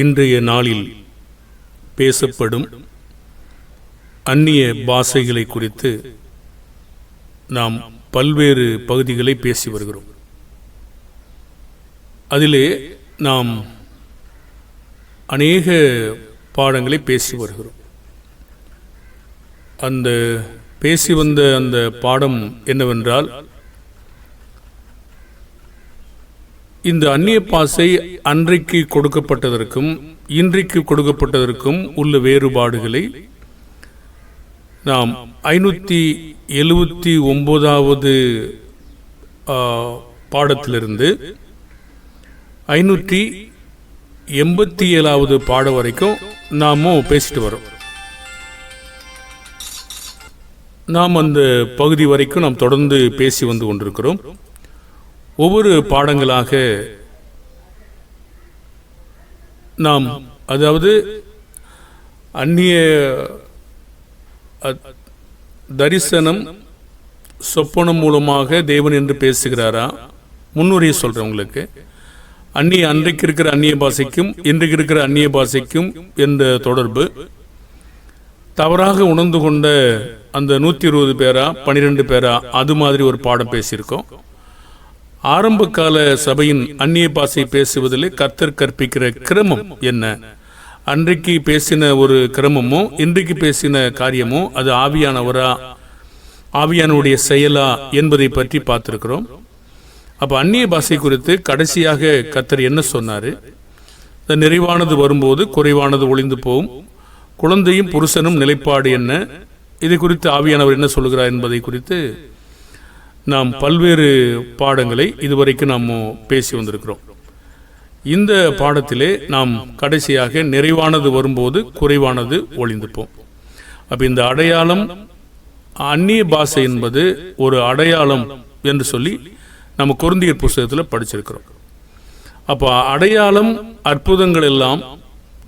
இன்றைய நாளில் பேசப்படும் அந்நிய பாஷைகளை குறித்து நாம் பல்வேறு பகுதிகளை பேசி வருகிறோம். அதிலே நாம் அநேக பாடங்களை பேசி வருகிறோம். அந்த பேசி வந்த அந்த பாடம் என்னவென்றால் இந்த அந்நிய பாசை அன்றைக்கு கொடுக்கப்பட்டதற்கும் இன்றைக்கு கொடுக்கப்பட்டதற்கும் உள்ள வேறுபாடுகளை நாம் ஐநூற்றி எழுபத்தி ஒம்போதாவது பாடத்திலிருந்து ஐநூற்றி எண்பத்தி ஏழாவது பாடம் வரைக்கும் நாமும் பேசிட்டு வரோம். நாம் அந்த பகுதி வரைக்கும் நாம் தொடர்ந்து பேசி வந்து கொண்டிருக்கிறோம். ஒவ்வொரு பாடங்களாக நாம் அதாவது அந்நிய தரிசனம் சொப்பனம் மூலமாக தேவன் என்று பேசுகிறாரா? முன்னுரையை சொல்கிறேன் உங்களுக்கு. அந்நிய அன்றைக்கு இருக்கிற அந்நிய பாஷைக்கும் இன்றைக்கு இருக்கிற அந்நிய பாஷைக்கும் என்ற தொடர்பு. தவறாக உணர்ந்து கொண்ட அந்த நூற்றி இருபது பேரா பனிரெண்டு பேரா அது மாதிரி ஒரு பாடம் பேசியிருக்கோம். ஆரம்ப கால சபையின் அந்நிய பாஷை பேசுவதில் கர்த்தர் கற்பிக்கிற கிரமம் என்ன? அன்றைக்கு பேசின ஒரு கிரமமோ இன்றைக்கு பேசின காரியமோ அது ஆவியானவரா ஆவியானுடைய செயலா என்பதை பற்றி பார்த்துருக்கிறோம். அப்போ அந்நிய பாஷை குறித்து கடைசியாக கர்த்தர் என்ன சொன்னார்? இந்த நிறைவானது வரும்போது குறைவானது ஒளிந்து போகும். குழந்தையும் புருஷனும் நிலைப்பாடு என்ன? இதை குறித்து ஆவியானவர் என்ன சொல்கிறார் என்பதை குறித்து நாம் பல்வேறு பாடங்களை இதுவரைக்கும் நாம் பேசி வந்திருக்கிறோம். இந்த பாடத்திலே நாம் கடைசியாக நிறைவானது வரும்போது குறைவானது ஒளிந்துப்போம் அப்போ இந்த அடையாளம் அந்நிய பாஷை என்பது ஒரு அடையாளம் என்று சொல்லி நம்ம குருந்தியர் புஸ்தகத்தில் படிச்சிருக்கிறோம். அப்போ அடையாளம் அற்புதங்கள் எல்லாம்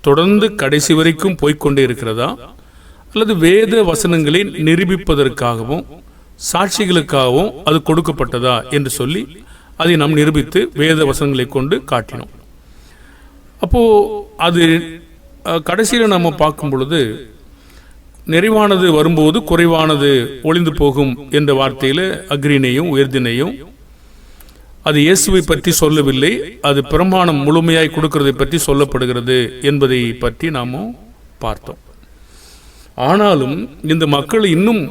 தொடர்ந்து கடைசி வரைக்கும் போய்க்கொண்டே இருக்கிறதா? அல்லது வேத வசனங்களை நிரூபிப்பதற்காகவும் சாட்சிகளுக்காகவும் அது கொடுக்கப்பட்டதா என்று சொல்லி அதை நாம் நிரூபித்து வேத வசனங்களை கொண்டு காட்டினோம். அப்போ அது கடைசியில் நம்ம பார்க்கும் பொழுது நிறைவானது வரும்போது குறைவானது ஒளிந்து போகும் என்ற வார்த்தையில் அக்ரினையும் உயர்தினையும் அது இயேசுவை பற்றி சொல்லவில்லை அது பிரமாணம் முழுமையாய் கொடுக்கிறதை பற்றி சொல்லப்படுகிறது என்பதை பற்றி நாம பார்த்தோம். ஆனாலும் இந்த மக்கள் இன்னும்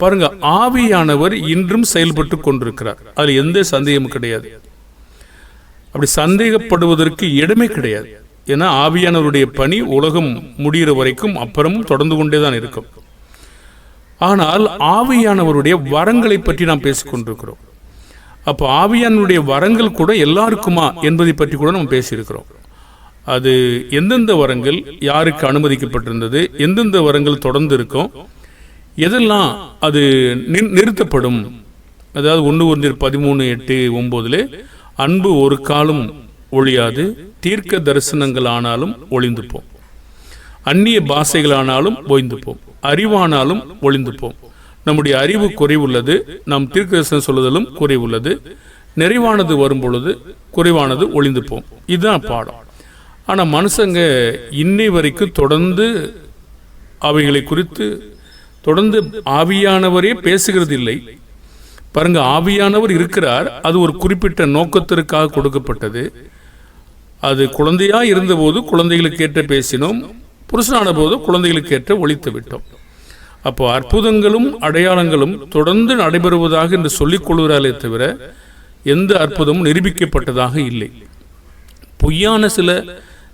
பாருங்க ஆவியானவர் இன்றும் செயல்பட்டு கொண்டிருக்கிறார். அதில் எந்த சந்தேகமும் கிடையாது. அப்படி சந்தேகப்படுவதற்கு இடமே கிடையாது. ஏன்னா ஆவியானவருடைய பணி உலகம் முடிகிற வரைக்கும் அப்புறமும் தொடர்ந்து கொண்டே தான் இருக்கும். ஆனால் ஆவியானவருடைய வரங்களை பற்றி நாம் பேசிக்கொண்டிருக்கிறோம் அப்போ ஆவியானுடைய வரங்கள் கூட எல்லாருக்குமா என்பதை பற்றி கூட நம்ம பேசியிருக்கிறோம். அது எந்தெந்த வரங்கள் யாருக்கு அனுமதிக்கப்பட்டிருந்தது எந்தெந்த வரங்கள் தொடர்ந்து இருக்கும் எதெல்லாம் அது நின்- நிறுத்தப்படும்? அதாவது ஒன்று ஒன்று பதிமூணு எட்டு ஒன்பதுல அன்பு ஒரு காலம் ஒழியாது தீர்க்க தரிசனங்கள் ஆனாலும் ஒளிந்துப்போம் அந்நிய பாஷைகளானாலும் ஒழிந்துப்போம் அறிவானாலும் ஒளிந்துப்போம் நம்முடைய அறிவு குறைவுள்ளது நம் தீர்க்கதரிசனம் சொல்லுதலும் குறைவுள்ளது நிறைவானது வரும் பொழுது குறைவானது ஒளிந்துப்போம் இதுதான் பாடம். ஆனால் மனுஷங்க இன்னை வரைக்கும் தொடர்ந்து அவைகளை குறித்து தொடர்ந்து ஆவியானவரே பேசுகிறது இல்லை பாருங்க ஆவியானவர் இருக்கிறார். அது ஒரு குறிப்பிட்ட நோக்கத்திற்காக கொடுக்கப்பட்டது. அது குழந்தையா இருந்தபோது குழந்தைகளுக்கு ஏற்ற பேசினோம். புருஷனான போது குழந்தைகளுக்கு ஏற்ற ஒழித்து விட்டோம். அப்போ அற்புதங்களும் அடையாளங்களும் தொடர்ந்து நடைபெறுவதாக என்று சொல்லிக் கொள்கிறாரே தவிர எந்த அற்புதமும் நிரூபிக்கப்பட்டதாக இல்லை. பொய்யான சில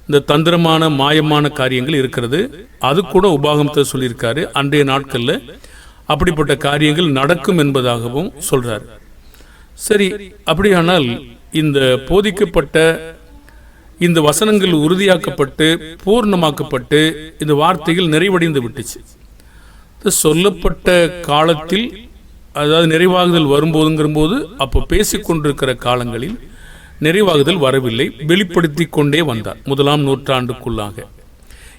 இந்த தந்திரமான மாயமான காரியங்கள் இருக்கிறது. அது கூட உபாகமத்தை சொல்லியிருக்காரு. அன்றைய நாட்களில் அப்படிப்பட்ட காரியங்கள் நடக்கும் என்பதாகவும் சொல்றாரு. சரி அப்படியானால் இந்த போதிக்கப்பட்ட இந்த வசனங்கள் உறுதியாக்கப்பட்டு பூர்ணமாக்கப்பட்டு இந்த வார்த்தைகள் நிறைவடைந்து விட்டுச்சு. சொல்லப்பட்ட காலத்தில் அதாவது நிறைவாகுதல் வரும்போதுங்கிற போது அப்போ பேசிக்கொண்டிருக்கிற காலங்களில் நிறைவாகுதல் வரவில்லை. வெளிப்படுத்தி கொண்டே வந்தார். முதலாம் நூற்றாண்டுக்குள்ளாக.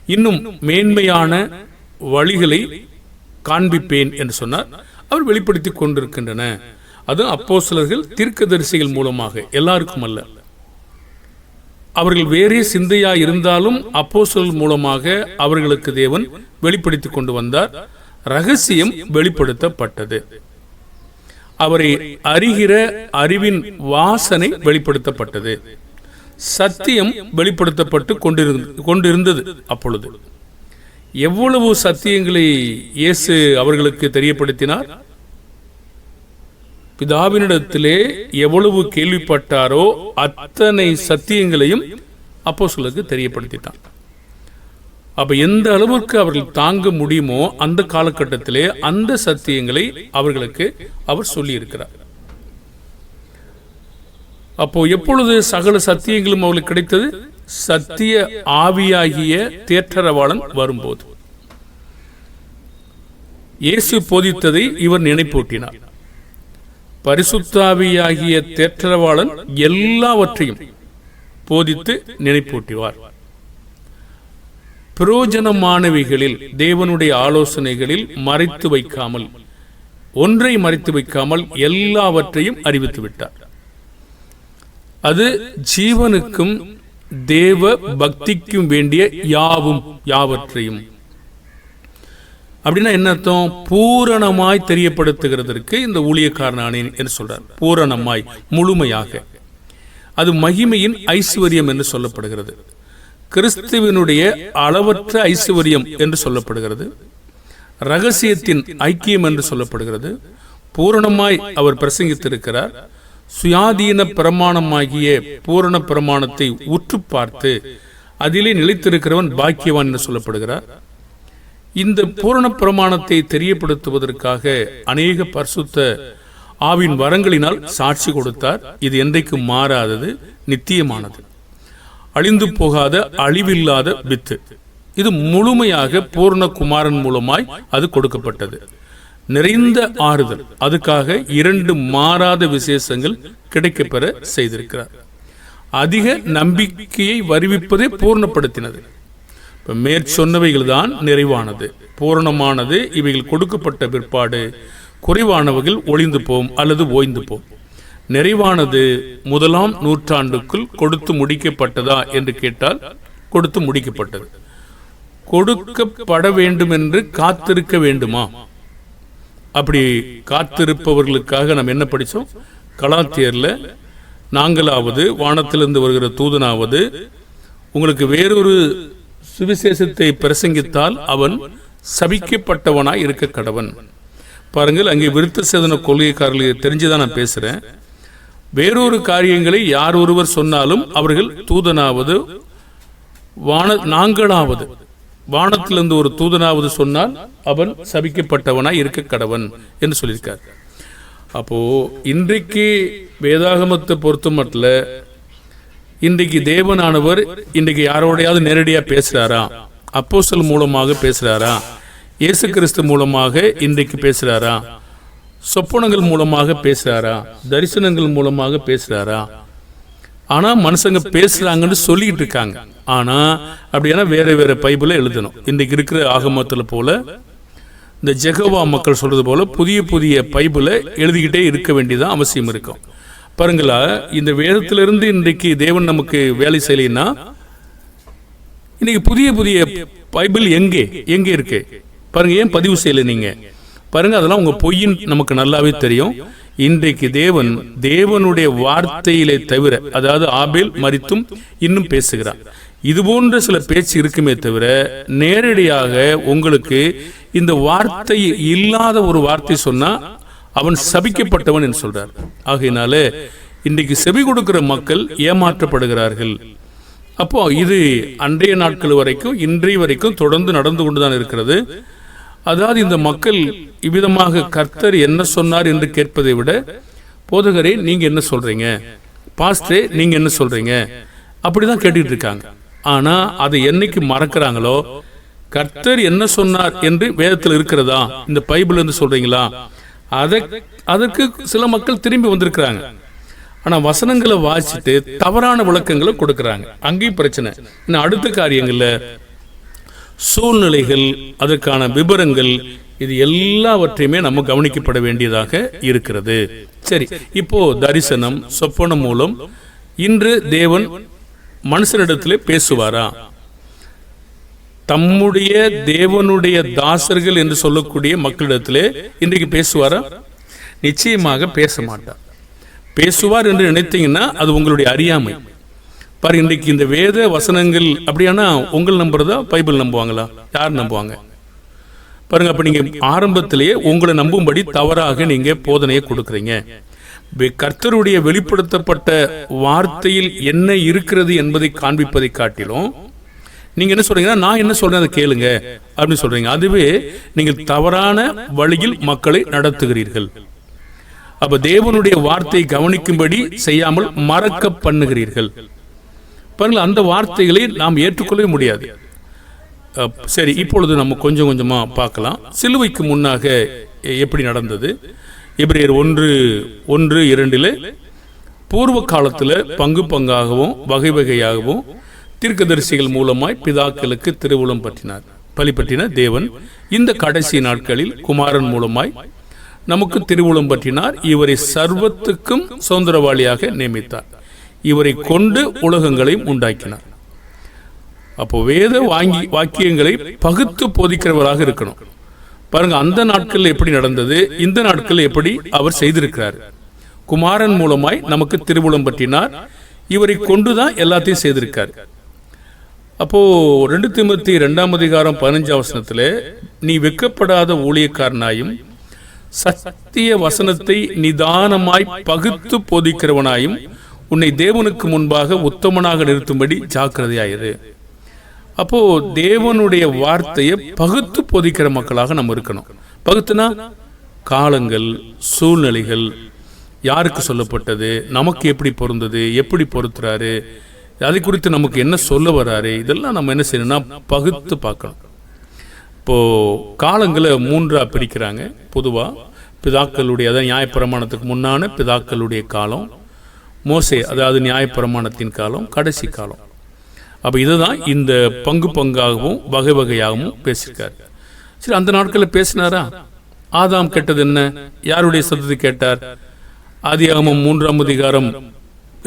இன்னும் மேன்மையான வழிகளை காண்பிப்பேன் என்று சொன்னார். அவர் வெளிப்படுத்தி கொண்டிருக்கின்றன. அது அப்போஸ்தலர்கள் தீர்க்கதரிசிகள் மூலமாக எல்லாருக்கும் அல்ல. அவர்கள் வேறே சிந்தையா இருந்தாலும் அப்போ மூலமாக அவர்களுக்கு தேவன் வெளிப்படுத்தி கொண்டு வந்தார். ரகசியம் வெளிப்படுத்தப்பட்டது. அவரை அறிகிற அறிவின் வாசனை வெளிப்படுத்தப்பட்டது. சத்தியம் வெளிப்படுத்தப்பட்டு கொண்டிருந்த கொண்டிருந்தது அப்பொழுது. எவ்வளவு சத்தியங்களை இயேசு அவர்களுக்கு தெரியப்படுத்தினார்? பிதாவினிடத்திலே எவ்வளவு கேள்விப்பட்டாரோ அத்தனை சத்தியங்களையும் அப்போ சொல்லுக்கு தெரியப்படுத்திட்டான் அப்ப எந்த அளவுக்கு அவர்கள் தாங்க முடியுமோ அந்த காலகட்டத்திலே அந்த சத்தியங்களை அவர்களுக்கு அவர் சொல்லி இருக்கிறார் அப்போ எப்பொழுது சகல சத்தியங்களும் அவர்களுக்கு கிடைத்தது? சத்திய ஆவியாகிய தேற்றரவாளன் வரும்போது. இயேசு போதித்ததை இவர் நினைப்பூட்டினார். பரிசுத்தாவியாகிய தேற்றரவாளன் எல்லாவற்றையும் போதித்து நினைப்பூட்டுவார். பிரயோஜனமானவைகளில் தேவனுடைய ஆலோசனைகளில் மறைத்து வைக்காமல் ஒன்றை மறைத்து வைக்காமல் எல்லாவற்றையும் அறிவித்து விட்டார். அது ஜீவனுக்கும் தேவ பக்திக்கும் வேண்டிய யாவும் யாவற்றையும். அப்படின்னா என்ன அர்த்தம்? பூரணமாய் தெரியப்படுத்துகிறதற்கு இந்த ஊழியக்காரனானேன் என்று சொல்றார். பூரணமாய் முழுமையாக. அது மகிமையின் ஐஸ்வர்யம் என்று சொல்லப்படுகிறது. கிறிஸ்துவினுடைய அளவற்ற ஐஸ்வர்யம் என்று சொல்லப்படுகிறது. ரகசியத்தின் ஐக்கியம் என்று சொல்லப்படுகிறது. பூரணமாய் அவர் பிரசங்கித்திருக்கிறார். சுயாதீன பிரமாணமாகிய பூரண பிரமாணத்தை உற்று பார்த்து அதிலே நிலைத்திருக்கிறவன் பாக்கியவான் என்று சொல்லப்படுகிறார். இந்த பூரண பிரமாணத்தை தெரியப்படுத்துவதற்காக அநேக பரிசுத்த ஆவின் வரங்களினால் சாட்சி கொடுத்தார். இது என்றைக்கு மாறாதது நித்தியமானது. அழிந்து போகாத அழிவில்லாத வித்து. இது முழுமையாக பூர்ணகுமாரன் மூலமாய் அது கொடுக்கப்பட்டது. நிறைந்த ஆறுதல். அதுக்காக இரண்டு மாறாத விசேஷங்கள் கிடைக்கப்பெற செய்திருக்கிறார். அதிக நம்பிக்கையை வருவிப்பதை பூர்ணப்படுத்தினது. இப்ப மேற்சொன்னவைகள் தான் நிறைவானது. பூரணமானது இவைகள் கொடுக்கப்பட்ட பிற்பாடு குறைவானவைகள் ஒளிந்து போம் அல்லது ஓய்ந்து போம். நிறைவானது முதலாம் நூற்றாண்டுக்குள் கொடுத்து முடிக்கப்பட்டதா என்று கேட்டால் கொடுத்து முடிக்கப்பட்டது. கொடுக்கப்பட வேண்டும் என்று காத்திருக்க வேண்டுமா? அப்படி காத்திருப்பவர்களுக்காக நம்ம என்ன படித்தோம் கலாத்தியரில் நாங்களாவது வானத்திலிருந்து வருகிற தூதனாவது உங்களுக்கு வேறொரு சுவிசேஷத்தை பிரசங்கித்தால் அவன் சபிக்கப்பட்டவனாய் இருக்க கடவன் பாருங்கள் அங்கே விருத்த சேதன கொள்கைக்காரர்களுக்கு தெரிஞ்சுதான் நான் பேசுகிறேன் வேறொரு காரியங்களை யார் ஒருவர் சொன்னாலும் அவர்கள் தூதனாவது வான நாங்களாவது. வானத்திலிருந்து ஒரு தூதனாவது சொன்னால் அவன் சபிக்கப்பட்டவனாய் இருக்க கடவன் என்று சொல்லியிருக்கார். அப்போ இன்றைக்கு வேதாகமத்தை பொறுத்த மட்டும் இன்றைக்கு தேவனானவர் இன்றைக்கு யாரோடையாவது நேரடியாக பேசுகிறாரா அப்போசல் மூலமாக பேசுகிறாரா இயேசு கிறிஸ்து மூலமாக இன்றைக்கு பேசுகிறாரா சொப்பனங்கள் மூலமாக பேசுறாரா? தரிசனங்கள் மூலமாக பேசுறாரா? ஆனா மனுஷங்க பேசுறாங்கன்னு சொல்லிட்டு இருக்காங்க. ஆனா அப்படின்னா வேற வேற பைபிள எழுதணும். இன்றைக்கு இருக்கிற ஆகமத்துல போல இந்த ஜெகவா மக்கள் சொல்றது போல புதிய புதிய பைபிளை எழுதிக்கிட்டே இருக்க வேண்டியதான் அவசியம் இருக்கும். பாருங்களா இந்த வேதத்திலிருந்து இன்றைக்கு தேவன் நமக்கு வேலை செய்யலைன்னா இன்னைக்கு புதிய புதிய பைபிள் எங்கே? எங்கே இருக்கு? பாருங்க ஏன் பதிவு செய்யல நீங்க? பாருங்க அதெல்லாம் உங்க பொய்யின் நமக்கு நல்லாவே தெரியும். இன்றைக்கு தேவன் தேவனுடைய வார்த்தையிலே தவிர அதாவது ஆபேல் மரித்தும் இன்னும் பேசுகிறார். இது போன்ற சில பேச்சு இருக்குமே தவிர நேரடியாக உங்களுக்கு இந்த வார்த்தை இல்லாத ஒரு வார்த்தை சொன்னா அவன் சபிக்கப்பட்டவன் என்று சொல்றார். ஆகையினால இன்றைக்கு செவி கொடுக்கிற மக்கள் ஏமாற்றப்படுகிறார்கள். அப்போ இது அன்றைய நாட்கள் வரைக்கும் இன்றைய வரைக்கும் தொடர்ந்து நடந்து கொண்டுதான் இருக்கிறது. அதாவது இந்த மக்கள் இவ்விதமாக கர்த்தர் என்ன சொன்னார் என்று கேட்பதை விட போதகரே நீங்க என்ன சொல்றீங்க? பாஸ்டரே நீங்க என்ன சொல்றீங்க? அப்படிதான் கேட்டுட்டு இருக்காங்க. ஆனா அதை என்னைக்கு மறக்கிறாங்களோ கர்த்தர் என்ன சொன்னார் என்று வேதத்தில் இருக்கிறதா? இந்த பைபிள் என்று சொல்றீங்களா? அதை அதற்கு சில மக்கள் திரும்பி வந்திருக்கிறாங்க. ஆனா வசனங்களை வாசிட்டு தவறான விளக்கங்களை கொடுக்கறாங்க. அங்கேயும் பிரச்சனை. இன்னும் அடுத்த காரியங்கள்ல சூழ்நிலைகள் அதற்கான விபரங்கள் இது எல்லாவற்றையுமே நம்ம கவனிக்கப்பட வேண்டியதாக இருக்கிறது. சரி இப்போ தரிசனம் சொப்பனம் மூலம் இன்று தேவன் மனுஷனிடத்திலே பேசுவாரா? தம்முடைய தேவனுடைய தாசர்கள் என்று சொல்லக்கூடிய மக்களிடத்திலே இன்றைக்கு பேசுவாரா? நிச்சயமாக பேச மாட்டார். பேசுவார் என்று நினைத்தீங்கன்னா அது உங்களுடைய அறியாமை. பாரு இன்றைக்கு இந்த வேத வசனங்கள் அப்படியானா உங்கள் நம்புறதா? பைபிள் நம்புவாங்களா? யார் நம்புவாங்க? பாருங்க அப்ப நீங்க ஆரம்பத்திலேயே உங்களை நம்பும்படி தவறாக நீங்க போதனையை கொடுக்குறீங்க. கர்த்தருடைய வெளிப்படுத்தப்பட்ட வார்த்தையில் என்ன இருக்கிறது என்பதை காண்பிப்பதை காட்டிலும் நீங்க என்ன சொல்றீங்கன்னா நான் என்ன சொல்றேன் அதை கேளுங்க அப்படின்னு சொல்றீங்க. அதுவே நீங்கள் தவறான வழியில் மக்களை நடத்துகிறீர்கள். அப்ப தேவனுடைய வார்த்தையை கவனிக்கும்படி செய்யாமல் மறக்க பண்ணுகிறீர்கள். பாருங்கள் அந்த வார்த்தைகளை நாம் ஏற்றுக்கொள்ளவே முடியாது. சரி இப்பொழுது நம்ம கொஞ்சம் கொஞ்சமாக பார்க்கலாம். சிலுவைக்கு முன்னாக எ- எப்படி நடந்தது? எபிரேயர் ஒன்று ஒன்று இரண்டில் பூர்வ காலத்தில் பங்கு பங்காகவும் வகை வகையாகவும் தீர்க்கதரிசிகள் மூலமாய் பிதாக்களுக்கு திருவுளம் பற்றினார். பலிப்பற்றின தேவன் இந்த கடைசி நாட்களில் குமாரன் மூலமாய் நமக்கு திருவுளம் பற்றினார். இவரை சர்வத்துக்கும் சுதந்திரவாளியாக நியமித்தார். இவரை கொண்டு உலகங்களையும் உண்டாக்கினார். அப்போ வேத வாங்கி வாக்கியங்களை பகுத்து போதிக்கிறவராக இருக்கணும். பாருங்க அந்த நாட்களில் எப்படி நடந்தது இந்த நாட்களில் எப்படி அவர் செய்திருக்கிறார். குமாரன் மூலமாய் நமக்கு திருவுளம் பற்றினார். இவரை கொண்டுதான் எல்லாத்தையும் செய்திருக்கார். அப்போ ரெண்டு திமுத்தி ரெண்டாம் அதிகாரம் பதினஞ்சாம் வசனத்துல நீ வெக்கப்படாத ஊழியக்காரனாயும் சத்திய வசனத்தை நிதானமாய் பகுத்து போதிக்கிறவனாயும் உன்னை தேவனுக்கு முன்பாக உத்தமனாக நிறுத்தும்படி ஜாக்கிரதையாயிரு. அப்போ தேவனுடைய வார்த்தையை பகுத்து போதிக்கிற மக்களாக நம்ம இருக்கணும். பகுத்துனா காலங்கள் சூழ்நிலைகள் யாருக்கு சொல்லப்பட்டது நமக்கு எப்படி பொருந்தது எப்படி பொருத்துறாரு அதை குறித்து நமக்கு என்ன சொல்ல வராரு இதெல்லாம் நம்ம என்ன செய்யணும்னா பகுத்து பார்க்கணும். இப்போ காலங்களை மூன்றா பிரிக்கிறாங்க பொதுவா. பிதாக்களுடைய அதாவது நியாயப்பிரமாணத்துக்கு முன்னான பிதாக்களுடைய காலம் மோசே அதாவது நியாயப்பிரமாணத்தின் காலம் கடைசி காலம். அப்போ இதுதான் இந்த பங்கு பங்காகவும் வகை வகையாகவும் பேசியிருக்காரு சரி அந்த நாட்களில் பேசினாரா? ஆதாம் கேட்டது என்ன? யாருடைய சத்தத்தை கேட்டார்? ஆதியாகமம் மூன்றாம் அதிகாரம்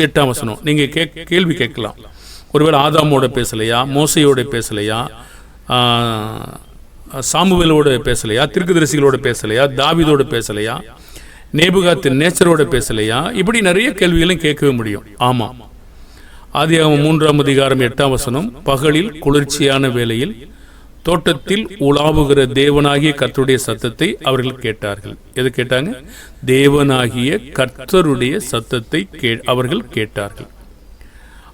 எட்டாம் வசனம். நீங்கள் கே கேள்வி கேட்கலாம். ஒருவேளை ஆதாமோட பேசலையா? மோசையோட பேசலையா? சாமுவேலோட பேசலையா? திருக்குதரிசிகளோட பேசலையா? தாவிதோட பேசலையா? நேபுகாத்து நேச்சரோட பேசலையா? இப்படி நிறைய கேள்விகளையும் கேட்கவே முடியும். ஆமாம் ஆதியாகமம் மூன்றாம் அதிகாரம் எட்டாம் வசனம் பகலில் குளிர்ச்சியான வேளையில் தோட்டத்தில் உலாவுகிற தேவனாகிய கர்த்தருடைய சத்தத்தை அவர்கள் கேட்டார்கள். எது கேட்டாங்க? தேவனாகிய கர்த்தருடைய சத்தத்தை கே அவர்கள் கேட்டார்கள்.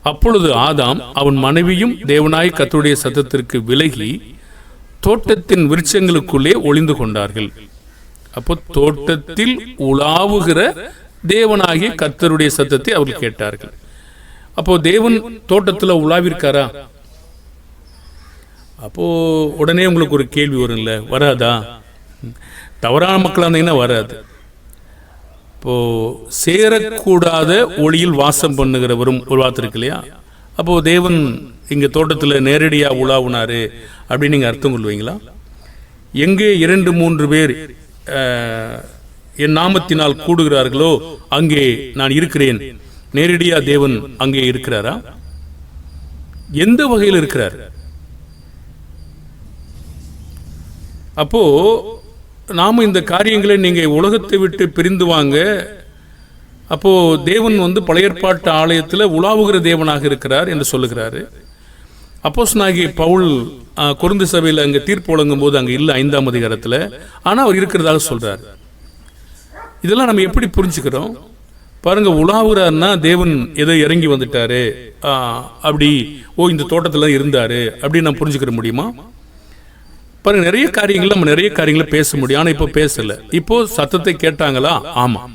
அப்பொழுது ஆதாம் அவன் மனைவியும் தேவனாய் கர்த்தருடைய சத்தத்திற்கு விலகி தோட்டத்தின் விருட்சங்களுக்குள்ளே ஒளிந்து கொண்டார்கள். அப்போ தோட்டத்தில் உலாவுகிற தேவனாகிய கர்த்தருடைய சத்தத்தை அவர்கள் கேட்டார்கள். அப்போ தேவன் தோட்டத்தில் உலாவிருக்காரா? அப்போ உடனே உங்களுக்கு ஒரு கேள்வி வரும்ல வராதா? தவறான மக்களாக இருந்தீங்கன்னா வராது? இப்போ சேரக்கூடாத ஒளியில் வாசம் பண்ணுகிறவரும் ஒரு வார்த்தை இருக்கு இல்லையா? அப்போ தேவன் இங்கே தோட்டத்தில் நேரடியாக உலாவுனாரு அப்படின்னு நீங்கள் அர்த்தம் கொள்வீங்களா? எங்கே இரண்டு மூன்று பேர் என் நாமத்தினால் கூடுகிறார்களோ அங்கே நான் இருக்கிறேன். நேரடியா தேவன் அங்கே இருக்கிறாரா? எந்த வகையில் இருக்கிறார்? அப்போ நாம இந்த காரியங்களை நீங்க உலகத்தை விட்டு பிரிந்து வாங்க அப்போ தேவன் வந்து பழையற்பாட்டு ஆலயத்தில் உலாவுகிற தேவனாக இருக்கிறார் என்று சொல்லுகிறாரு. அப்போஸ் நாகி பவுல் குருந்து சபையில் அங்கே தீர்ப்பு வழங்கும் போது அங்கே இல்லை ஐந்தாம் அதிகாரத்தில். ஆனால் அவர் இருக்கிறதாக சொல்கிறார் இதெல்லாம் நம்ம எப்படி புரிஞ்சுக்கிறோம்? பாருங்க உலாவுறாருன்னா தேவன் ஏதோ இறங்கி வந்துட்டாரு. அப்படி ஓ இந்த தோட்டத்தில் இருந்தார். அப்படின்னு நான் புரிஞ்சுக்கிற முடியுமா? பாருங்க நிறைய காரியங்கள் நம்ம நிறைய காரியங்களை பேச முடியும். ஆனால் இப்போ பேசலை. இப்போ சத்தத்தை கேட்டாங்களா? ஆமாம்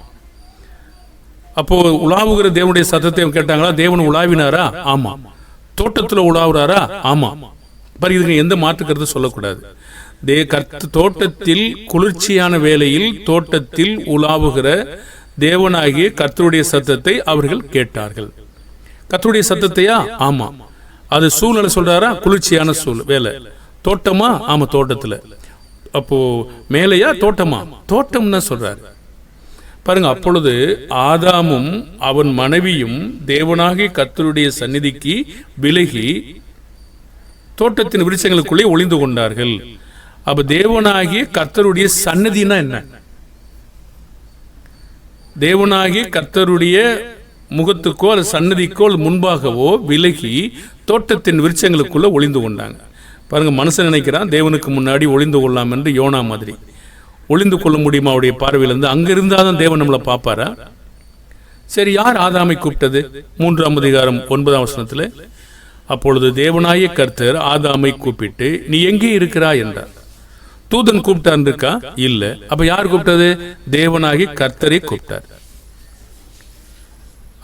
அப்போ உலாவுகிற தேவனுடைய சத்தத்தை கேட்டாங்களா? தேவன் உலாவினாரா? ஆமாம் தோட்டத்தில் உலாவுறாரா? ஆமா. பாரு இதுக்கு எந்த மாற்றுக்கிறது சொல்லக்கூடாது. தே கர்த்த தோட்டத்தில் குளிர்ச்சியான வேளையில் தோட்டத்தில் உலாவுகிற தேவனாகிய கர்த்தருடைய சத்தத்தை அவர்கள் கேட்டார்கள். கர்த்தருடைய சத்தத்தையா? ஆமா. அது சூழ்நிலை சொல்றாரா? குளிர்ச்சியான சூழ் வேலை. தோட்டமா? ஆமா தோட்டத்துல. அப்போ மேலையா? தோட்டமா? தோட்டம் தான் சொல்றாரு. பாருங்க அப்பொழுது ஆதாமும் அவன் மனைவியும் தேவனாகிய கர்த்தருடைய சந்நிதிக்கு விலகி தோட்டத்தின் விருட்சங்களுக்குள்ளே ஒளிந்து கொண்டார்கள். அப்ப தேவனாகிய கர்த்தருடைய சன்னதினா என்ன? தேவனாகிய கர்த்தருடைய முகத்துக்கோ அல்லது சன்னதிக்கோ முன்பாகவோ விலகி தோட்டத்தின் விருட்சங்களுக்குள்ள ஒளிந்து கொண்டாங்க. பாருங்க மனுஷன் நினைக்கிறான் தேவனுக்கு முன்னாடி ஒளிந்து கொள்ளலாம் என்று யோனா மாதிரி. ஒளிந்து கொள்ள முடியுமா அவருடைய பார்வையிலிருந்து? அங்க இருந்தாதான் தேவன் நம்மளை பார்ப்பாரா? சரி யார் ஆதாமை கூப்பிட்டது? மூன்றாம் அதிகாரம் ஒன்பதாம் வசனத்துல அப்பொழுது தேவனாய கர்த்தர் ஆதாமை கூப்பிட்டு நீ எங்கே இருக்கிறாய்? என்றார். தூதன் கூப்பிட்டான் இருக்கா இல்ல. அப்ப யார் கூப்பிட்டது? தேவனாகி கர்த்தரை கூப்பிட்டார்.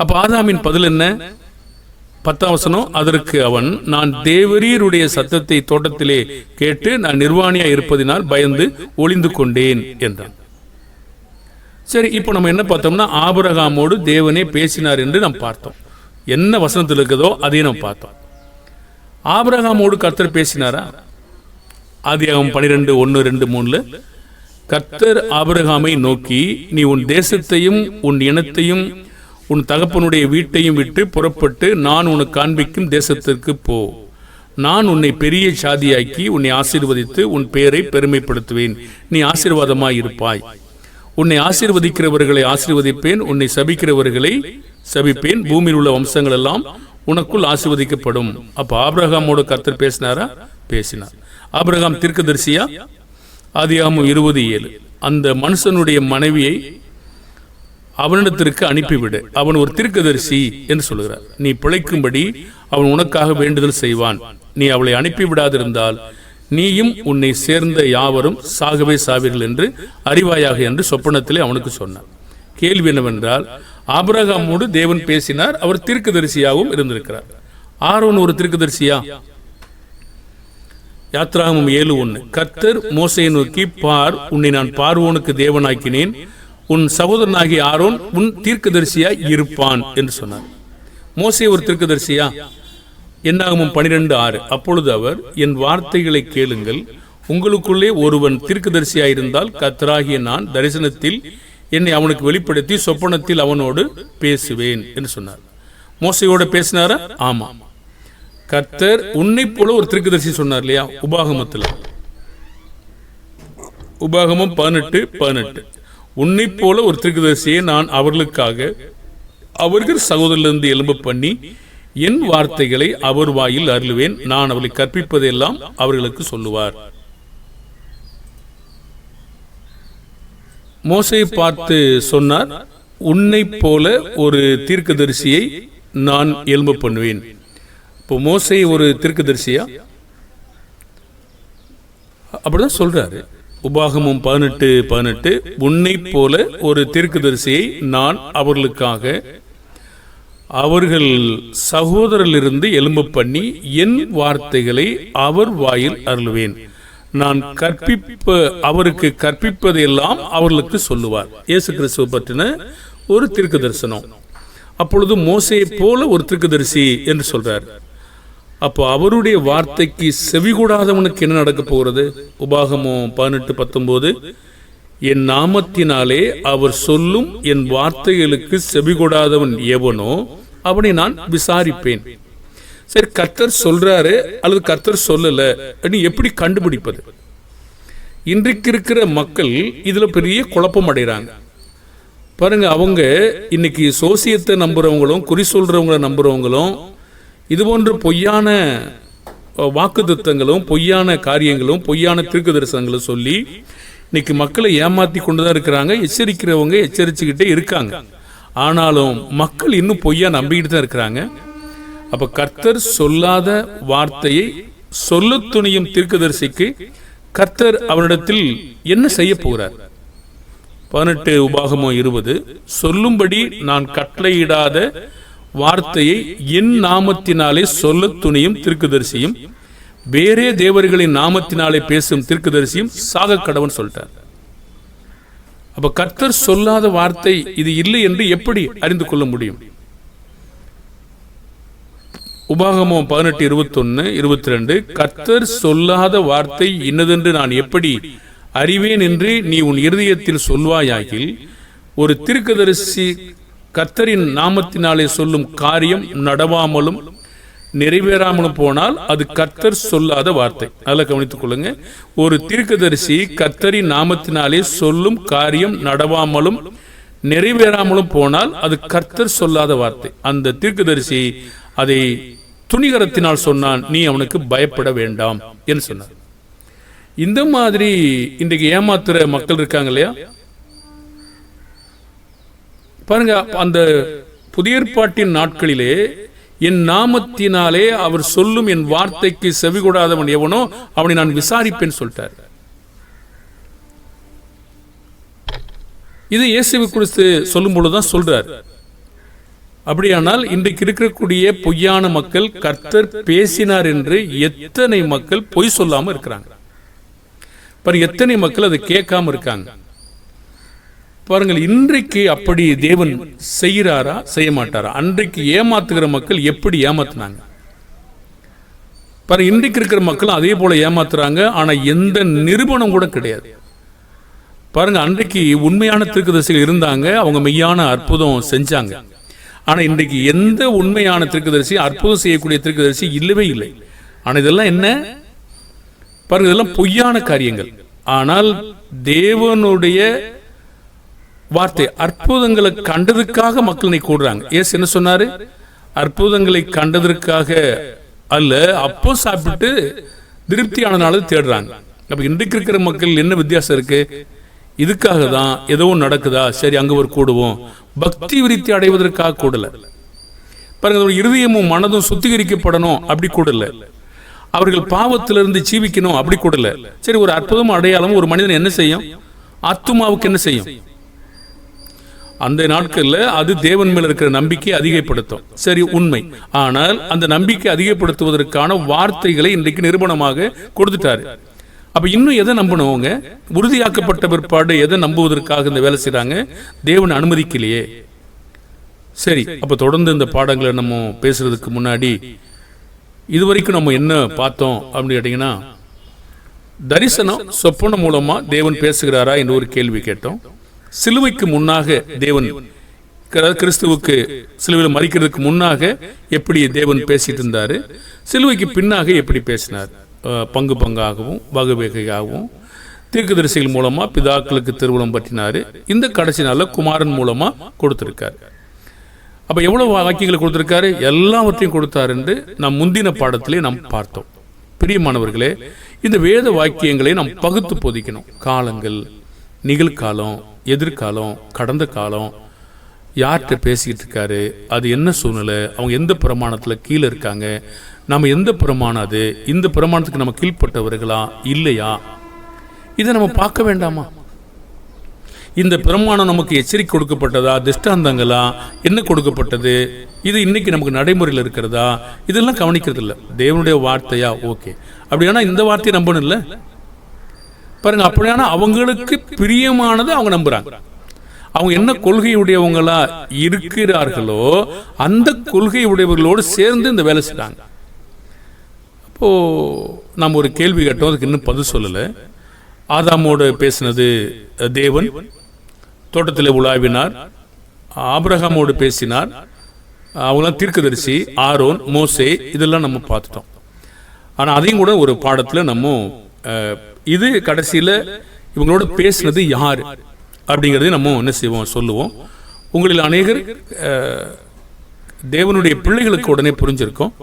அப்ப ஆதாமின் பதில் என்ன? பத்தாம் வசனம் அதற்கு அவன் நான் தேவரீருடைய சத்தத்தை தோட்டத்திலே கேட்டு நான் நிர்வாணியா இருப்பதினால் பயந்து ஒளிந்து கொண்டேன் என்றான். சரி இப்போ நம்ம என்ன பார்த்தோம்னா ஆபரகாமோடு தேவனே பேசினார் என்று நாம் பார்த்தோம். என்ன வசனத்தில் இருக்குதோ அதையும் நம்ம பார்த்தோம். ஆபரகாமோடு கர்த்தர் பேசினாரா? ஆதியாகமம் பனிரெண்டு ஒன்று ரெண்டு மூணுல கர்த்தர் ஆபரகாமை நோக்கி நீ உன் தேசத்தையும் உன் இனத்தையும் உன் தகப்பனுடைய வீட்டையும் விட்டு புறப்பட்டு நான் உனக்கு காண்பிக்கும் தேசத்திற்கு போ. நான் உன்னை பெரிய சாதியாக்கி உன்னை ஆசீர்வதித்து உன் பெயரை பெருமைப்படுத்துவேன். நீ ஆசீர்வாதமாய் இருப்பாய். உன்னை ஆசீர்வதிக்கிறவர்களை ஆசீர்வதிப்பேன். உன்னை சபிக்கிறவர்களை சபிப்பேன். பூமியில் உள்ள வம்சங்கள் எல்லாம் உனக்குள் ஆசீர்வதிக்கப்படும். அப்ப ஆபிரகாமோட கத்தர் பேசினாரா? பேசினார். ஆபிரகாம் தீர்க்கதரிசியா? ஆதியாமும் இருபது ஏழு. அந்த மனுஷனுடைய மனைவியை அவனிடத்திற்கு அனுப்பிவிடு. அவன் ஒரு தீர்க்கதரிசி என்று சொல்கிறார். நீ பிழைக்கும்படி அவன் உனக்காக வேண்டுதல் செய்வான். நீ அவளை அனுப்பிவிடாதிருந்தால் நீயும் உன்னை சேர்ந்த யாவரும் சாகவே சாவீர்கள் என்று அறிவாயாக என்று சொப்பனத்திலே அவனுக்கு சொன்னான். கேள்வி என்னவென்றால் ஆபரகாமோடு தேவன் பேசினார் அவர் தீர்க்கதரிசியாகவும் இருந்திருக்கிறார். ஆரோன் ஒரு தீர்க்கதரிசியா? யாத்ராகமும் ஏழு ஒன்று. கர்த்தர் மோசையை நோக்கி பார் உன்னை நான் பார்வோனுக்கு தேவனாக்கினேன். உன் சகோதரனாகிய ஆரோன் உன் தீர்க்கதரிசியாய் இருப்பான் என்று சொன்னார். மோசே ஒரு தீர்க்கதரிசியா? என்னாகமும் பனிரெண்டு ஆறு. அப்பொழுது அவர் என் வார்த்தைகளை கேளுங்கள். உங்களுக்குள்ளே ஒருவன் தீர்க்கதரிசியாயிருந்தால் கத்தராகிய நான் தரிசனத்தில் என்னை அவனுக்கு வெளிப்படுத்தி சொப்பனத்தில் அவனோடு பேசுவேன் என்று சொன்னார். மோசையோட பேசினாரா? ஆமா. கர்த்தர் உன்னை போல ஒரு தீர்க்கதரிசி சொன்னார் இல்லையா? உபாகமத்தில். உபாகமம் பதினெட்டு பதினெட்டு. உன்னை போல ஒரு திருக்குதரிசியை நான் அவர்களுக்காக அவர்கள் சகோதரிலிருந்து எலும்ப பண்ணி என் வார்த்தைகளை அவர் வாயில் அருளுவேன். நான் அவளை கற்பிப்பதெல்லாம் அவர்களுக்கு சொல்லுவார். மோசையை பார்த்து சொன்னார் உன்னை போல ஒரு தீர்க்கதரிசியை நான் எலும்ப பண்ணுவேன். இப்போ மோசை ஒரு தீர்க்கதரிசியா? அப்படிதான் சொல்றாரு. உபாகமும் பதினெட்டு பதினெட்டு. உன்னை போல ஒரு தீர்க்கதரிசியை நான் அவர்களுக்காக அவர்கள் சகோதரிலிருந்து எலும்ப பண்ணி என் வார்த்தைகளை அவர் வாயில் அருளுவேன். நான் கற்பிப்ப அவருக்கு கற்பிப்பதையெல்லாம் அவர்களுக்கு சொல்லுவார். இயேசு கிறிஸ்துவ பற்றின ஒரு தீர்க்க தரிசனம் அப்பொழுது மோசையை போல ஒரு தீர்க்கதரிசி என்று சொல்றார். அப்போ அவருடைய வார்த்தைக்கு செவிகூடாதவனுக்கு என்ன நடக்க போகிறது? உபாகமம் பதினெட்டு பத்தொன்பது என் நாமத்தினாலே அவர் சொல்லும் என் வார்த்தைகளுக்கு செவி கூடாதவன் எவனோ அவனை நான் விசாரிப்பேன். சரி கர்த்தர் சொல்றாரு அல்லது கர்த்தர் சொல்லல அப்படின்னு எப்படி கண்டுபிடிப்பது? இன்றைக்கு இருக்கிற மக்கள் இதுல பெரிய குழப்பம் அடைகிறாங்க. பாருங்க அவங்க இன்னைக்கு சோசியத்தை நம்புறவங்களும் குறி சொல்றவங்களை நம்புறவங்களும் இது போன்ற பொய்யான வாக்குத்தத்தங்களும் பொய்யான காரியங்களும் பொய்யான தீர்க்க தரிசனங்களும் சொல்லி இன்னைக்கு மக்களை ஏமாற்றி கொண்டு தான் இருக்கிறாங்க எச்சரிக்கிறவங்க எச்சரிச்சுக்கிட்டே இருக்காங்க. ஆனாலும் மக்கள் இன்னும் பொய்யா நம்பிக்கிட்டு தான் இருக்கிறாங்க. அப்போ கர்த்தர் சொல்லாத வார்த்தையை சொல்ல துணியும் தீர்க்கதரிசிக்கு கர்த்தர் அவனிடத்தில் என்ன செய்ய போகிறார்? பதினெட்டு உபாகமோ இருபது சொல்லும்படி நான் கட்டளையிடாத வார்த்தையை என் நாமத்தினாலே சொல்ல துணியும் திருக்குதரிசியும் வேறே தேவர்களின் நாமத்தினாலே பேசும் திருக்குதரிசியும் சாக கடவன் சொல்லிட்டார். அப்ப கர்த்தர் சொல்லாத வார்த்தை இது இல்லை என்று எப்படி அறிந்து கொள்ள முடியும்? உபாகமம் பதினெட்டு இருபத்தொன்னு இருபத்தி ரெண்டு கர்த்தர் சொல்லாத வார்த்தை இன்னதென்று நான் எப்படி அறிவேன் என்று நீ உன் இருதயத்தில் சொல்வாயாகில் ஒரு திருக்கதரிசி கர்த்தரின் நாமத்தினாலே சொல்லும் காரியம் நடவாமலும் நிறைவேறாமலும் போனால் அது கர்த்தர் சொல்லாத வார்த்தை. அதில் கவனித்துக் கொள்ளுங்க. ஒரு தீர்க்கதரிசி கர்த்தரின் நாமத்தினாலே சொல்லும் காரியம் நடவாமலும் நிறைவேறாமலும் போனால் அது கர்த்தர் சொல்லாத வார்த்தை. அந்த தீர்க்கதரிசி அதை துணிகரத்தினால் சொன்னான் நீ அவனுக்கு பயப்பட வேண்டாம் என்று சொன்னார். இந்த மாதிரி இன்றைக்கு ஏமாத்துற மக்கள் இருக்காங்க இல்லையா? பாருங்க அந்த புதிய ஏற்பாட்டின் நாட்களிலே என் நாமத்தினாலே அவர் சொல்லும் என் வார்த்தைக்கு செவி கூடாதவன் எவனோ அவனை நான் விசாரிப்பேன் சொல்லிட்டார். இது இயேசுவை குறித்து சொல்லும் பொழுதுதான் சொல்றார். அப்படியானால் இன்றைக்கு இருக்கக்கூடிய பொய்யான மக்கள் கர்த்தர் பேசினார் என்று எத்தனை மக்கள் பொய் சொல்லாம இருக்கிறாங்க? பாருங்க எத்தனை மக்கள் அதை கேட்காம இருக்காங்க. பாருங்கள் இன்றைக்கு அப்படி தேவன் செய்கிறாரா செய்ய மாட்டாரா அன்றைக்கு ஏமாத்துகிற மக்கள் எப்படி ஏமாத்துனாங்க? பாருங்க இன்றைக்கு இருக்கிற மக்கள் அதே போல ஏமாத்துறாங்க ஆனா எந்த நிரூபணம் கூட கிடையாது. பாருங்க அன்றைக்கு உண்மையான தீர்க்கதரிசிகள் இருந்தாங்க அவங்க மெய்யான அற்புதம் செஞ்சாங்க. ஆனா இன்றைக்கு எந்த உண்மையான தீர்க்கதரிசி அற்புதம் செய்யக்கூடிய திருக்குதரிசி இல்லவே இல்லை. ஆனா இதெல்லாம் என்ன? பாருங்க இதெல்லாம் பொய்யான காரியங்கள். ஆனால் தேவனுடைய வார்த்தை அற்புதங்களை கண்டதுக்காக மக்கள் நீ கூடுறாங்க. ஏசு என்ன சொன்னாரு? அற்புதங்களை கண்டதற்காக அல்ல அப்போ சாப்பிட்டு திருப்தியானனால தேடுறாங்க. அப்ப இன்றைக்கு இருக்கிற மக்கள் என்ன வித்தியாசம் இருக்கு? இதுக்காக தான் ஏதோ ஒன்று நடக்குதா? சரி அங்க ஒரு கூடுவோம். பக்தி விருத்தி அடைவதற்காக கூடல. பாருங்க ஒரு இருதயமும் மனதும் சுத்திகரிக்கப்படணும் அப்படி கூடல. அவர்கள் பாவத்திலிருந்து ஜீவிக்கணும் அப்படி கூடல. சரி ஒரு அற்புதம் அடையாளம் ஒரு மனிதன் என்ன செய்யும்? ஆத்துமாவுக்கு என்ன செய்யும்? அந்த நாட்கள்ல அது தேவன் மேல இருக்கிற நம்பிக்கை அதிகப்படுத்தும். சரி உண்மை. ஆனால் அந்த நம்பிக்கை அதிகப்படுத்துவதற்கான வார்த்தைகளை இன்றைக்கு நிறுவனமாக கொடுத்துட்டாரு. அப்ப இன்னும் எதை நம்பணும் உறுதியாக்கப்பட்ட பிற்பாடு எதை நம்புவதற்காக இந்த வேலை செய்கிறாங்க தேவன் அனுமதிக்கலையே. சரி அப்ப தொடர்ந்து இந்த பாடங்களை நம்ம பேசுறதுக்கு முன்னாடி இதுவரைக்கும் நம்ம என்ன பார்த்தோம் அப்படின்னு கேட்டீங்கன்னா தரிசனம் சொப்பனம் மூலமா தேவன் பேசுகிறாரா என்று ஒரு கேள்வி கேட்டோம். சிலுவைக்கு முன்னாக தேவன் கிறிஸ்துவுக்கு சிலுவையில் மறிக்கிறதுக்கு முன்னாக எப்படி தேவன் பேசிட்டு இருந்தாரு சிலுவைக்கு பின்னாக எப்படி பேசினார்? பங்கு பங்காகவும் வகவேகையாகவும் தீர்க்கதரிசிகள் மூலமாக பிதாக்களுக்கு திருவுளம் பற்றினார். இந்த கடைசி நாளில் குமாரன் மூலமாக கொடுத்துருக்காரு. அப்போ எவ்வளவு வாக்கியங்களை கொடுத்துருக்காரு? எல்லாவற்றையும் கொடுத்தார் என்று நாம் முந்தின பாடத்திலே நாம் பார்த்தோம். பிரியமானவர்களே இந்த வேத வாக்கியங்களை நாம் பகுத்து பொதிக்கணும். காலங்கள் நிகழ்காலம் எதிர்காலம் கடந்த காலம் யார்கிட்ட பேசிக்கிட்டு இருக்காரு அது என்ன சூழ்நிலை அவங்க எந்த பிரமாணத்தில் கீழே இருக்காங்க நம்ம எந்த பிரமாணம் அது இந்த பிரமாணத்துக்கு நம்ம கீழ்ப்பட்டவர்களா இல்லையா? இதை நம்ம பார்க்க வேண்டாமா? இந்த பிரமாணம் நமக்கு எச்சரிக்கை கொடுக்கப்பட்டதா திஷ்டாந்தங்களா என்ன கொடுக்கப்பட்டது இது இன்னைக்கு நமக்கு நடைமுறையில் இருக்கிறதா இதெல்லாம் கவனிக்கிறது இல்லை தேவனுடைய வார்த்தையா? ஓகே. அப்படியானா இந்த வார்த்தையை நம்பணும் இல்லை பாருங்க அப்படியானா அவங்களுக்கு பிரியமானதை அவங்க நம்புறாங்க. அவங்க என்ன கொள்கையுடையவங்களா இருக்கிறார்களோ அந்த கொள்கை உடையவர்களோடு சேர்ந்து இந்த வேலை செய்றாங்க. அப்போ நம்ம ஒரு கேள்வி கேட்டோம் அதுக்கு இன்னும் பதில் சொல்லலை. ஆதாமோடு பேசினது தேவன். தோட்டத்தில் உலாவினார். ஆபிரகாமோடு பேசினார். அவங்களாம் தீர்க்கதரிசி ஆரோன் மோசே இதெல்லாம் நம்ம பார்த்துட்டோம். ஆனால் அதையும் கூட ஒரு பாடத்தில் நம்ம இது கடைசியில் இவங்களோட பேசுனது யார்? அப்படிங்கிறதையும் நம்ம என்ன செய்வோம்? சொல்லுவோம். உங்களில் அநேகர் தேவனுடைய பிள்ளைகளுக்கு உடனே புரிஞ்சிருக்கும்.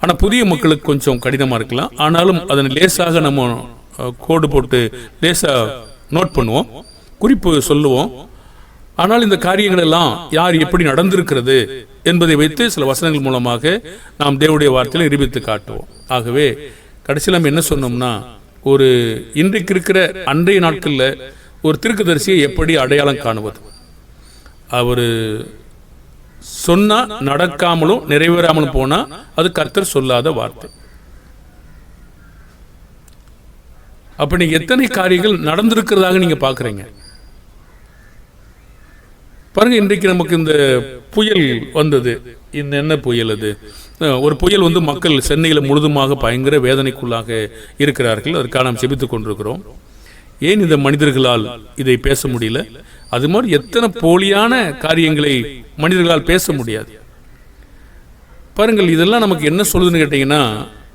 ஆனால் புதிய மக்களுக்கு கொஞ்சம் கடினமாக இருக்கலாம். ஆனாலும் அதனை லேசாக நம்ம கோடு போட்டு லேசாக நோட் பண்ணுவோம். குறிப்பு சொல்லுவோம். ஆனால் இந்த காரியங்கள் எல்லாம் யார் எப்படி நடந்திருக்கிறது என்பதை வைத்து சில வசனங்கள் மூலமாக நாம் தேவனுடைய வார்த்தையில் நிரூபித்து காட்டுவோம். ஆகவே கடைசியில் நம்ம என்ன சொன்னோம்னா ஒரு இன்றைக்கு இருக்கிற அன்றைய நாட்களில் ஒரு திருக்குதரிசியை எப்படி அடையாளம் காணுவது? அவர் சொன்னால் நடக்காமலும் நிறைவேறாமலும் போனால் அது கர்த்தர் சொல்லாத வார்த்தை. அப்போ நீங்கள் எத்தனை காரியங்கள் நடந்திருக்கிறதாக நீங்கள் பார்க்குறீங்க பாருங்க இன்றைக்கு நமக்கு இந்த புயல் வந்தது. இந்த என்ன புயல் அது? ஒரு புயல் வந்து மக்கள் சென்னையில் முழுதுமாக பயங்கர வேதனைக்குள்ளாக இருக்கிறார்கள். அதற்காக நாம் செபித்துக் கொண்டிருக்கிறோம். ஏன் இந்த மனிதர்களால் இதை பேச முடியல? அது மாதிரி எத்தனை போலியான காரியங்களை மனிதர்களால் பேச முடியாது. பாருங்கள் இதெல்லாம் நமக்கு என்ன சொல்லுதுன்னு கேட்டீங்கன்னா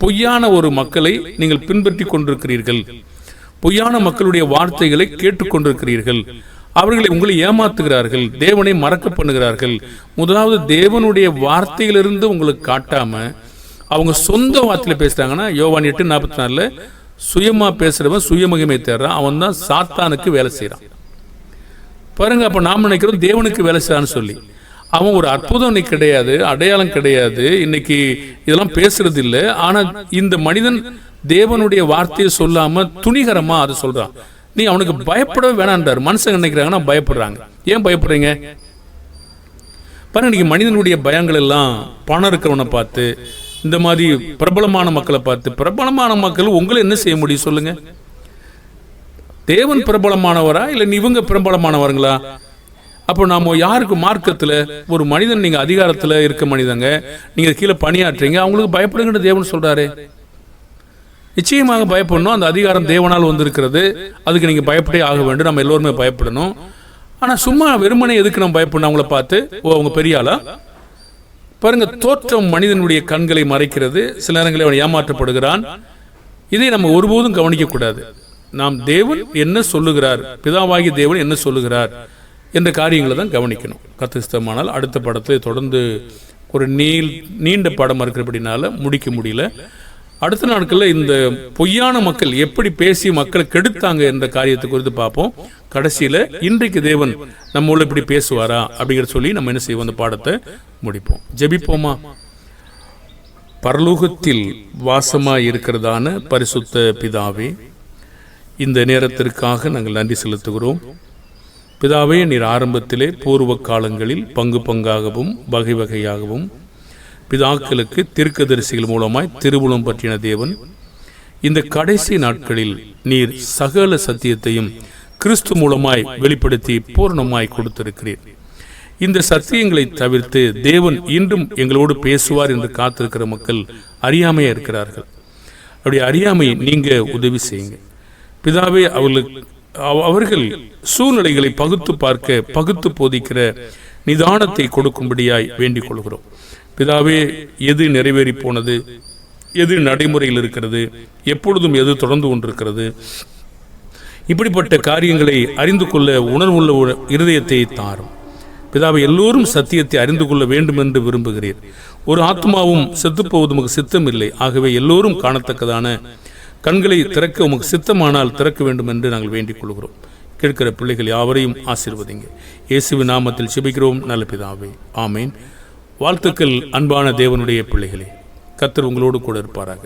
பொய்யான ஒரு மக்களை நீங்கள் பின்பற்றி கொண்டிருக்கிறீர்கள். பொய்யான மக்களுடைய வார்த்தைகளை கேட்டுக்கொண்டிருக்கிறீர்கள் அவர்களை உங்களை ஏமாத்துகிறார்கள் தேவனை மறக்க பண்ணுகிறார்கள். முதலாவது தேவனுடைய வார்த்தையிலிருந்து உங்களுக்கு காட்டாம அவங்க சொந்த வார்த்தையில பேசுறாங்கன்னா யோவான் எட்டு நாற்பத்தி நாலுல சுயமா பேசுறவன் சுயமகிமை தேடுறான் அவன் தான் சாத்தானுக்கு வேலை செய்யறான் பாருங்க அப்ப நாம் நினைக்கிறோம் தேவனுக்கு வேலை செய்யறான்னு சொல்லி. அவன் ஒரு அற்புதம் இன்னைக்கு கிடையாது அடையாளம் கிடையாது இன்னைக்கு இதெல்லாம் பேசுறது இல்ல ஆனா இந்த மனிதன் தேவனுடைய வார்த்தையை சொல்லாம துணிகரமா அதை சொல்றான். நீ அவனுக்கு பயப்படவே வேணான்றார். மனுஷங்க நினைக்கிறாங்கன்னா பயப்படுறாங்க. ஏன் பயப்படுறீங்க? பாருங்க இன்னைக்கு மனிதனுடைய பயங்கள் எல்லாம் பணம் இருக்கிறவனை பார்த்து இந்த மாதிரி பிரபலமான மக்களை பார்த்து பிரபலமான மக்கள் உங்களை என்ன செய்ய முடியும் சொல்லுங்க? தேவன் பிரபலமானவரா இல்ல இவங்க பிரபலமானவருங்களா? அப்போ நாம யாருக்கு மார்க்கத்துல ஒரு மனிதன் நீங்க அதிகாரத்துல இருக்க மனிதங்க நீங்க கீழே பணியாற்றுறீங்க அவங்களுக்கு பயப்படுங்கன்னு தேவன் சொல்றாரு. நிச்சயமாக பயப்படணும். அந்த அதிகாரம் தேவனால் வந்திருக்கிறது. அதுக்கு நீங்கள் பயப்படே ஆக வேண்டும். நம்ம எல்லோருமே பயப்படணும். ஆனால் சும்மா வெறுமனே எதுக்கு நம்ம பயப்படணும் அவங்கள பார்த்து? ஓ அவங்க பெரிய ஆளா? பாருங்க தோற்றம் மனிதனுடைய கண்களை மறைக்கிறது. சில நேரங்களில் அவன் ஏமாற்றப்படுகிறான். இதை நம்ம ஒருபோதும் கவனிக்கக்கூடாது. நாம் தேவன் என்ன சொல்லுகிறார்? பிதாவாகி தேவன் என்ன சொல்லுகிறார்? என்ற காரியங்களை தான் கவனிக்கணும். கத்திஸ்தமானால் அடுத்த படத்தை தொடர்ந்து ஒரு நீள் நீண்ட படம் இருக்கிறபடினால முடிக்க முடியல. அடுத்த நாட்களில் இந்த பொய்யான மக்கள் எப்படி பேசி மக்களை கெடுத்தாங்க என்ற காரியத்தை குறித்து பார்ப்போம். கடைசியில் இன்றைக்கு தேவன் நம்மள இப்படி பேசுவாரா அப்படிங்கிற சொல்லி நம்ம என்ன செய்வோம்? அந்த பாடத்தை முடிப்போம். ஜெபிப்போமா? பரலோகத்தில் வாசமாக இருக்கிறதான பரிசுத்த பிதாவே இந்த நேரத்திற்காக நாங்கள் நன்றி செலுத்துகிறோம். பிதாவே நீர் ஆரம்பத்திலே பூர்வ காலங்களில் பங்கு பங்காகவும் வகை வகையாகவும் பிதாக்களுக்கு தீர்க்கதரிசிகள் மூலமாய் திருவுளம் பற்றின தேவன். இந்த கடைசி நாட்களில் நீர் சகல சத்தியத்தையும் கிறிஸ்து மூலமாய் வெளிப்படுத்தி பூர்ணமாய் கொடுத்திருக்கிறீர். இந்த சத்தியங்களை தவிர்த்து தேவன் இன்றும் எங்களோடு பேசுவார் என்று காத்திருக்கிற மக்கள் அறியாமையா இருக்கிறார்கள். அப்படி அறியாமை நீங்க உதவி செய்யுங்க. பிதாவே அவர்களுக்கு அவ- அவர்கள் சூழ்நிலைகளை பகுத்து பார்க்க பகுத்து போதிக்கிற நிதானத்தை கொடுக்கும்படியாய் வேண்டிக் கொள்கிறோம். பிதாவே எது நிறைவேறி போனது? எது நடைமுறையில் இருக்கிறது? எப்பொழுதும் எது தொடர்ந்து கொண்டிருக்கிறது? இப்படிப்பட்ட காரியங்களை அறிந்து கொள்ள உணர்வுள்ள ஒரு இருதயத்தை தாரும். பிதாவை எல்லோரும் சத்தியத்தை அறிந்து கொள்ள வேண்டும் என்று விரும்புகிறீர். ஒரு ஆத்மாவும் செத்துப்போவது உமக்கு சித்தம் இல்லை ஆகவே எல்லோரும் காணத்தக்கதான கண்களை திறக்க உமக்கு சித்தமானால் திறக்க வேண்டும் என்று நாங்கள் வேண்டிக் கொள்கிறோம். கேட்கிற பிள்ளைகள் யாவரையும் ஆசீர்வதிங்க. இயேசுவின் நாமத்தில் சிபிக்கிறோம் நல்ல பிதாவே. ஆமேன். வாழ்த்துக்கள் அன்பான தேவனுடைய பிள்ளைகளே. கத்தர் உங்களோடு கூட இருப்பாராக.